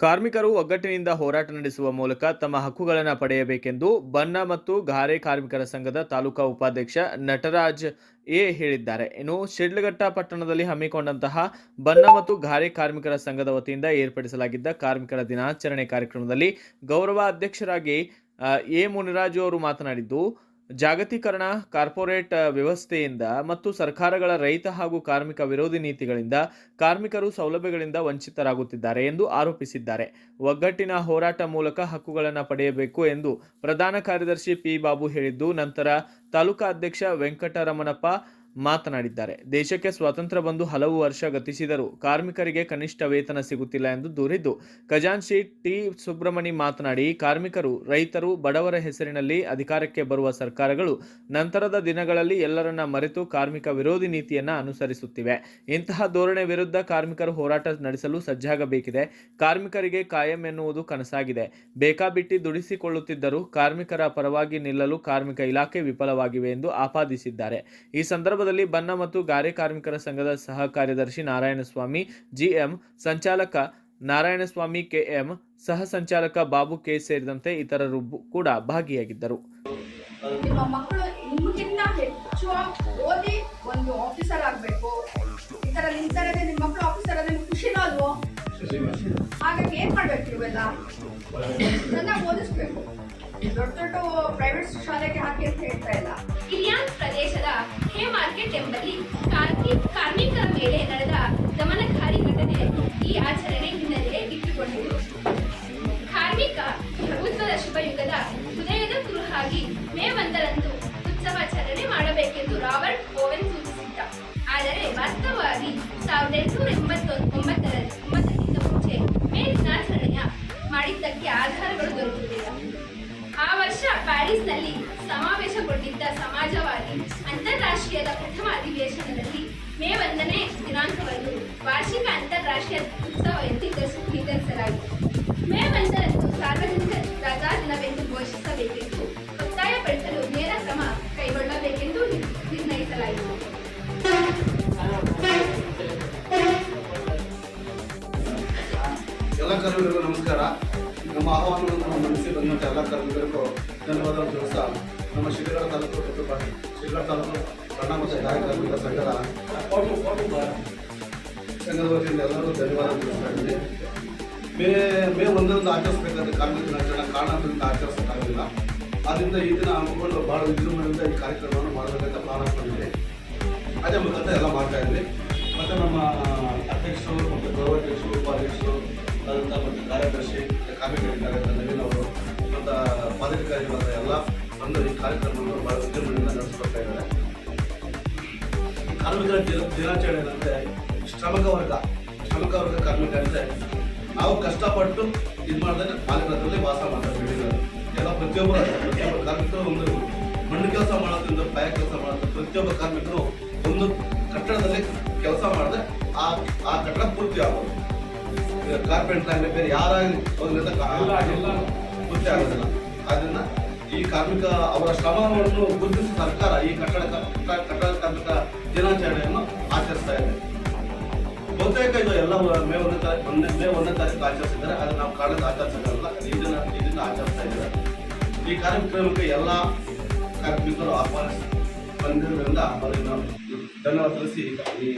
ಕಾರ್ಮಿಕರು ಒಗ್ಗಟ್ಟಿನಿಂದ ಹೋರಾಟ ನಡೆಸುವ ಮೂಲಕ ತಮ್ಮ ಹಕ್ಕುಗಳನ್ನು ಪಡೆಯಬೇಕೆಂದು ಬನ್ನ ಮತ್ತು ಗಾರೆ ಕಾರ್ಮಿಕರ ಸಂಘದ ತಾಲೂಕಾ ಉಪಾಧ್ಯಕ್ಷ ನಟರಾಜ್ ಎ ಹೇಳಿದ್ದಾರೆ. ಇನ್ನು ಶಿಡ್ಲಘಟ್ಟ ಪಟ್ಟಣದಲ್ಲಿ ಹಮ್ಮಿಕೊಂಡಂತಹ ಬನ್ನ ಮತ್ತು ಗಾರೆ ಕಾರ್ಮಿಕರ ಸಂಘದ ವತಿಯಿಂದ ಏರ್ಪಡಿಸಲಾಗಿದ್ದ ಕಾರ್ಮಿಕರ ದಿನಾಚರಣೆ ಕಾರ್ಯಕ್ರಮದಲ್ಲಿ ಗೌರವ ಅಧ್ಯಕ್ಷರಾಗಿ ಎ ಮುನಿರಾಜು ಅವರು ಮಾತನಾಡಿದ್ದು ಜಾಗತೀಕರಣ, ಕಾರ್ಪೊರೇಟ್ ವ್ಯವಸ್ಥೆಯಿಂದ ಮತ್ತು ಸರ್ಕಾರಗಳ ರೈತ ಹಾಗೂ ಕಾರ್ಮಿಕ ವಿರೋಧಿ ನೀತಿಗಳಿಂದ ಕಾರ್ಮಿಕರು ಸೌಲಭ್ಯಗಳಿಂದ ವಂಚಿತರಾಗುತ್ತಿದ್ದಾರೆ ಎಂದು ಆರೋಪಿಸಿದ್ದಾರೆ. ಒಗ್ಗಟ್ಟಿನ ಹೋರಾಟ ಮೂಲಕ ಹಕ್ಕುಗಳನ್ನು ಪಡೆಯಬೇಕು ಎಂದು ಪ್ರಧಾನ ಕಾರ್ಯದರ್ಶಿ ಪಿ ಬಾಬು ಹೇಳಿದ್ದು, ನಂತರ ತಾಲೂಕಾ ಅಧ್ಯಕ್ಷ ವೆಂಕಟರಮಣಪ್ಪ ಮಾತನಾಡಿದ್ದಾರೆ. ದೇಶಕ್ಕೆ ಸ್ವಾತಂತ್ರ್ಯ ಬಂದು ಹಲವು ವರ್ಷ ಗತಿಸಿದರೂ ಕಾರ್ಮಿಕರಿಗೆ ಕನಿಷ್ಠ ವೇತನ ಸಿಗುತ್ತಿಲ್ಲ ಎಂದು ದೂರಿದ್ದು ಖಜಾಂಚಿ ಟಿ ಸುಬ್ರಮಣಿ ಮಾತನಾಡಿ, ಕಾರ್ಮಿಕರು, ರೈತರು ಬಡವರ ಹೆಸರಿನಲ್ಲಿ ಅಧಿಕಾರಕ್ಕೆ ಬರುವ ಸರ್ಕಾರಗಳು ನಂತರದ ದಿನಗಳಲ್ಲಿ ಎಲ್ಲರನ್ನ ಮರೆತು ಕಾರ್ಮಿಕ ವಿರೋಧಿ ನೀತಿಯನ್ನ ಅನುಸರಿಸುತ್ತಿವೆ. ಇಂತಹ ಧೋರಣೆ ವಿರುದ್ಧ ಕಾರ್ಮಿಕರು ಹೋರಾಟ ನಡೆಸಲು ಸಜ್ಜಾಗಬೇಕಿದೆ. ಕಾರ್ಮಿಕರಿಗೆ ಕಾಯಂ ಎನ್ನುವುದು ಕನಸಾಗಿದೆ. ಬೇಕಾಬಿಟ್ಟಿ ದುಡಿಸಿಕೊಳ್ಳುತ್ತಿದ್ದರೂ ಕಾರ್ಮಿಕರ ಪರವಾಗಿ ನಿಲ್ಲಲು ಕಾರ್ಮಿಕ ಇಲಾಖೆ ವಿಫಲವಾಗಿವೆ ಎಂದು ಆಪಾದಿಸಿದ್ದಾರೆ. ಈ ಸಂದರ್ಭದಲ್ಲಿ ಬನ್ನ ಮತ್ತು ಗಾರೆ ಕಾರ್ಮಿಕರ ಸಂಘದ ಸಹ ಕಾರ್ಯದರ್ಶಿ ನಾರಾಯಣಸ್ವಾಮಿ, ಜಿಎಂ ಸಂಚಾಲಕ ನಾರಾಯಣಸ್ವಾಮಿ, ಕೆಎಂ ಸಹ ಸಂಚಾಲಕ ಬಾಬು ಕೆ ಸೇರಿದಂತೆ ಇತರರು ಕೂಡ ಭಾಗಿಯಾಗಿದ್ದರು. ಹಾಗಾಗಿ ಏನ್ ಮಾಡ್ಬೇಕು ಇವೆಲ್ಲ? ಚೆನ್ನಾಗಿ ಓದಿಸ್ಬೇಕು. ದೊಡ್ಡ ದೊಡ್ಡ ಪ್ರೈವೇಟ್ ಶಾಲೆಗೆ ಹಾಕಿ ಅಂತ ಹೇಳ್ತಾ ಮಾಡಬೇಕೆಂದು ರಾಬರ್ಟ್ ಓವೆನ್ ಸೂಚಿಸಿದ್ದ. ಆದರೆ ವಾಸ್ತವವಾಗಿ ಸಾವಿರದ ಎಂಟುನೂರ ಎಂಬತ್ತೊಂಬತ್ತರಲ್ಲಿ ಒಂಬತ್ತಕ್ಕಿಂತ ಮುಂಚೆ ಮೇ ದಿನಾಚರಣೆಯ ಮಾಡಿದ್ದಕ್ಕೆ ಆಧಾರಗಳು ದೊರಕುತ್ತಿಲ್ಲ ಆ ವರ್ಷ ಪ್ಯಾರಿಸ್ನಲ್ಲಿ ಸಮಾವೇಶಗೊಂಡಿದ್ದ ಸಮಾಜವಾದಿ ಅಂತಾರಾಷ್ಟ್ರೀಯದ ಪ್ರಥಮ ಅಧಿವೇಶನದಲ್ಲಿ ಮೇ ಒಂದನೇ ದಿನಾಂಕವನ್ನು ವಾರ್ಷಿಕ ಅಂತಾರಾಷ್ಟ್ರೀಯ ಉತ್ಸವ ಎಂದು ನಿರ್ಧರಿಸ- ನಿರ್ಧರಿಸಲಾಗಿದೆ ಮೇ ಒಂದರಂದು ಸಾರ್ವಜನಿಕ ರಜಾ ದಿನವೆಂದು ಘೋಷಿಸಬೇಕೆಂದು ಎಲ್ಲ ಕರ್ಮಿಗಳಿಗೂ ನಮಸ್ಕಾರ. ನಮ್ಮ ಆಹ್ವಾನವನ್ನು ನಮ್ಮ ಮನಸ್ಸಿಗೆ ಬಂದಂಥ ಎಲ್ಲ ಕರ್ಮಿಗಳಿಗೂ ಧನ್ಯವಾದ ದಿವಸ ನಮ್ಮ ಶ್ರೀಗಳ ತಾಲೂಕು ಶಿಡ್ಲಘಟ್ಟ ತಾಲೂಕು ಕನ್ನಡ ಮತ್ತು ಗಾಯ ಕಾರ್ಮಿಕ ಸಂಘದ ಸಂಘದ ವತಿಯಿಂದ ಎಲ್ಲರೂ ಧನ್ಯವಾದ ತಿಳಿಸ್ತಾ ಮೇ ಮೇ ಒಂದರಂದು ಆಚರಿಸಬೇಕಾದ ಕಾರ್ಮಿಕ ದಿನಾಚರಣೆ ಕಾರಣದಿಂದ ಆಚರಿಸೋಕ್ಕಾಗಲಿಲ್ಲ ಆದ್ದರಿಂದ ಈ ದಿನ ಹಮ್ಮಿಕೊಂಡು ಭಾಳ ವಿಜೃಂಭಣೆಯಿಂದ ಈ ಕಾರ್ಯಕ್ರಮವನ್ನು ಮಾಡಬೇಕಂತ ಪ್ಲಾನ್ ಹಾಕೊಂಡಿದ್ದೆ. ಅದೇ ಮುಖಾಂತರ ಎಲ್ಲ ಮಾಡ್ತಾ ಇದ್ವಿ. ಮತ್ತು ನಮ್ಮ ಆದಂಥ ಮತ್ತು ಕಾರ್ಯದರ್ಶಿ ಕಾರ್ಮಿಕರಿದ್ದಾರೆ ನವೀನ್ ಅವರು. ಮತ್ತು ಪದಾಧಿಕಾರಿಗಳಾದ ಎಲ್ಲ ಬಂದು ಈ ಕಾರ್ಯಕ್ರಮವನ್ನು ಭಾಳ ವಿಜೃಂಭಣೆಯಿಂದ ನಡೆಸ್ಕೊಳ್ತಾ ಇದ್ದಾರೆ. ಕಾರ್ಮಿಕರ ದಿನ- ದಿನಾಚರಣೆ ಅಂದರೆ ಶ್ರಮಿಕ ವರ್ಗ ಶ್ರಮಿಕ ವರ್ಗ ಕಾರ್ಮಿಕ ಅಂದರೆ ನಾವು ಕಷ್ಟಪಟ್ಟು ಇದು ಮಾಡಿದಾಗ ಮಾಲಿಕರಲ್ಲಿ ವಾಸ ಮಾಡ್ತಾರೆ ಬೆಳಿಗ್ಗೆ ಎಲ್ಲ ಪ್ರತಿಯೊಬ್ಬರು ಅಷ್ಟೇ, ಪ್ರತಿಯೊಬ್ಬ ಕಾರ್ಮಿಕರು ಒಂದು ಮಣ್ಣು ಕೆಲಸ ಮಾಡೋದ್ರಿಂದ ಪಾಯ ಕೆಲಸ ಮಾಡೋದು ಪ್ರತಿಯೊಬ್ಬ ಕಾರ್ಮಿಕರು ಒಂದು ಕಟ್ಟಡದಲ್ಲಿ ಕೆಲಸ ಮಾಡಿದ್ರೆ ಆ ಆ ಕಟ್ಟಡ ಪೂರ್ತಿ ಆಗೋದು ಕಾರ್ಪೆಂಟರ್ ಆಗಲಿ ಬೇರೆ ಯಾರಾಗಲಿ ಅದರಿಂದ ಪೂರ್ತಿ ಆಗೋದಿಲ್ಲ. ಆದ್ದರಿಂದ ಈ ಕಾರ್ಮಿಕ ಅವರ ಶ್ರಮವನ್ನು ಗುರುತಿಸಿ ಸರ್ಕಾರ ಈ ಕಟ್ಟಡ ಕಟ್ಟಡ ಕಟ್ಟಡ ಕಾರ್ಮಿಕ ದಿನಾಚರಣೆಯನ್ನು ಆಚರಿಸ್ತಾ ಇದೆ. ಬಹುತೇಕ ಇದು ಎಲ್ಲ ಮೇ ಒಂದನೇ ತಾರೀಕು ಒಂದನೇ ಮೇ ಒಂದನೇ ತಾರೀಕು ಆಚರಿಸಿದ್ದಾರೆ. ಆದರೆ ನಾವು ಕಾರಣದ ಆಚರಿಸೋದಲ್ಲ ಈ ದಿನ ಈ ದಿನ ಆಚರಿಸ್ತಾ ಇದ್ದಾರೆ. ಈ ಕಾರ್ಯಕ್ರಮಕ್ಕೆ ಎಲ್ಲ ಕಾರ್ಮಿಕರು ಆಹ್ವಾನಿಸಿ ಬಂದಿರೋದ್ರಿಂದ ಅವರಿಗೆ ನಾವು ಧನ್ಯವಾದ ತಿಳಿಸಿ ಈ